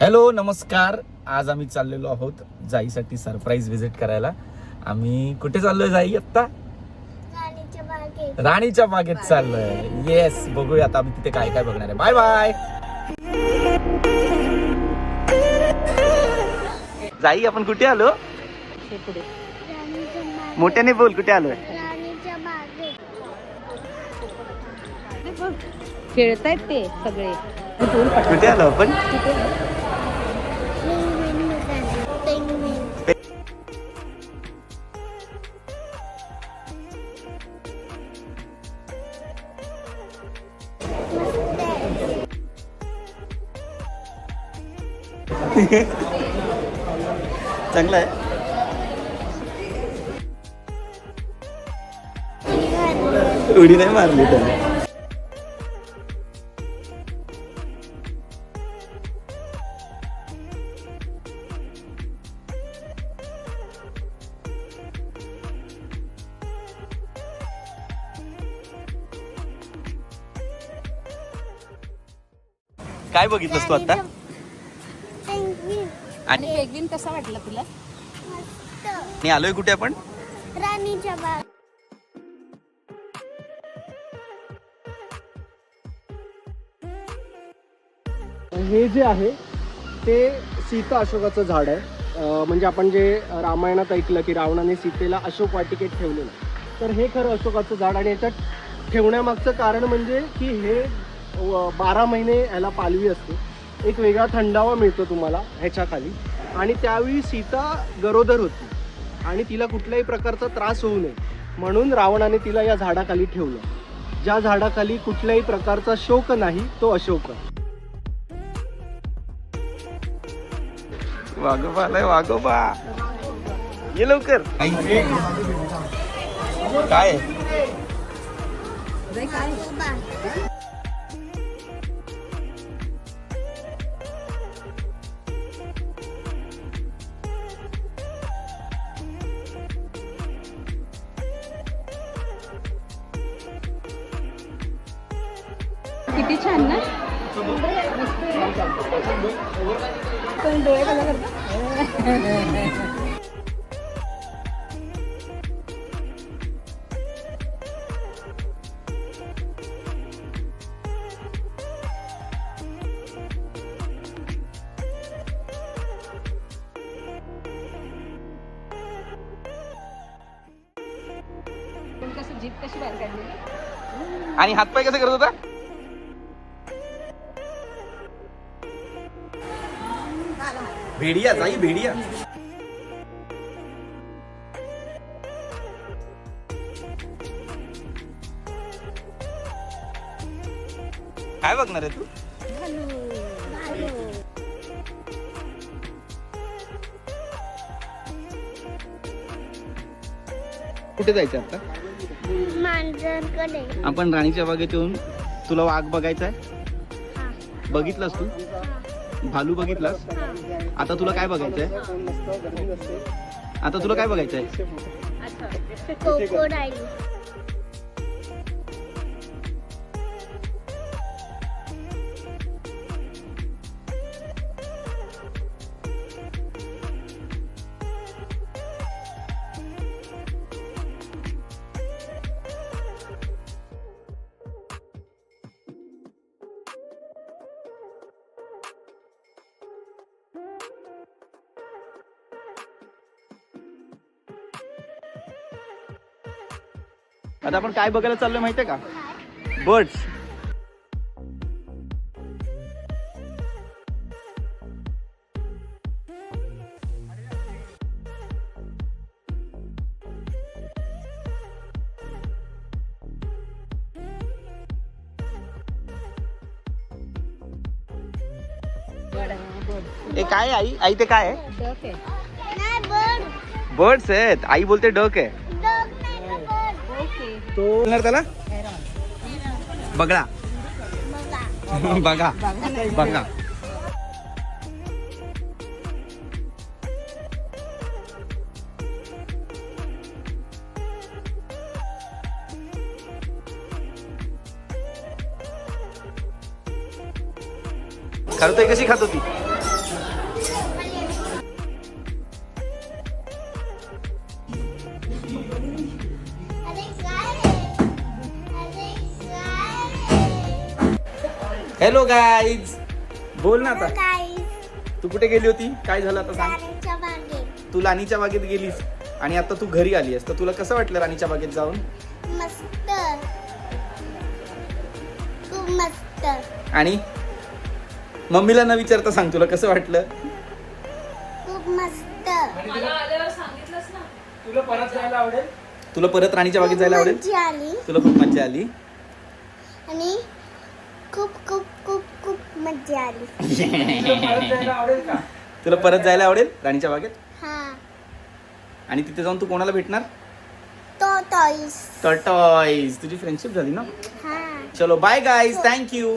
Hello नमस्कार. आज आम्ही चाललेलो आहोत जाईसाठी सरप्राईज व्हिजिट करायला. आम्ही कुठे चाललोय जाई आत्ता? राणीच्या बागेत. बागेत चाललोय. येस बघूया आता आम्ही तिथे काय काय बघणार आहे. बाय बाय जाई आपण कुठे आलो? मोठ्याने बोल कुठे आलोय? खेळतायत ते सगळे. कुठे आलो आपण पेंग्विन बघायला पेंग्विन मस्त आहे. चांगलं आहे काय बघितलंस तू आता? आणि? पेगविन कसा वाटला तुला? मस्त. आणि आलोय कुठे आपण? राणीच्या बाग. हे जे आहे ते सीता अशोकाचं झाड आहे. अं, म्हणजे आपण जे रामायणात ऐकलं की रावणाने सीतेला अशोक वाटिकेत ठेवलेलं तर हे खरं अशोकाचं झाड आणि याच्यात ठेवण्यामागचं कारण म्हणजे की हे बारा महिने याला पालवी असते. एक वेगळा थंडावा मिळतो तुम्हाला ह्याच्याखाली. आणि त्यावेळी सीता गरोदर होती. आणि तिला कुठल्याही प्रकारचा त्रास होऊ नये. म्हणून रावणाने तिला या झाडाखाली ठेवलं. ज्या झाडाखाली कुठल्याही प्रकारचा शोक नाही तो अशोक. वाघोबा आलाय वाघोबा. ये लवकर. काय? किती छान ना? पण डोळे कसा करतो कशी आणि हातपाय कसे करत होता? भेडिया जाई भेडिया। काय बघणार आहे तू? कुठे जायचं आता? मांजरकडे. आपण राणीच्या बागेत येऊन तुला वाघ बघायचा आहे हा. बघितलास तू? भालू बघितलास? आता तुला काय बघायचंय? आता तुला काय बघायचंय? आता आपण काय बघायला चाललोय माहितीये का? बर्ड्स. ए काय आई? आई ते काय आहे. बर्ड्स आहेत. आई बोलते डक आहे. तो बोलणार त्याला? बगळा बघा बघा. बघा. बघा. खरं तर कशी खात होती? हॅलो गाईज बोल ना आता. तू कुठे गेली होती? काय झालं आता सांग. तू राणीच्या बागेत गेलीस. आणि आता तू घरी आली आहेस तर तुला कसं वाटलं राणीच्या बागेत जाऊन? मस्त. खूप मस्त. आणि? मम्मीला न विचारता सांग तुला कसं वाटलं? खूप मस्त. तुला परत जायला आवडेल? तुला परत राणीच्या बागेत जायला आवडेल? तुला खूप मजा आली. आणि? खूप खूप खूप खूप मजा आली. तुला परत जायला आवडेल राणीच्या बागेत? हा. आणि तिथे जाऊन तू कोणाला भेटणार? तो टॉईस टॉईज तुझी फ्रेंडशिप झाली ना? हा. चलो बाय गाईज थँक्यू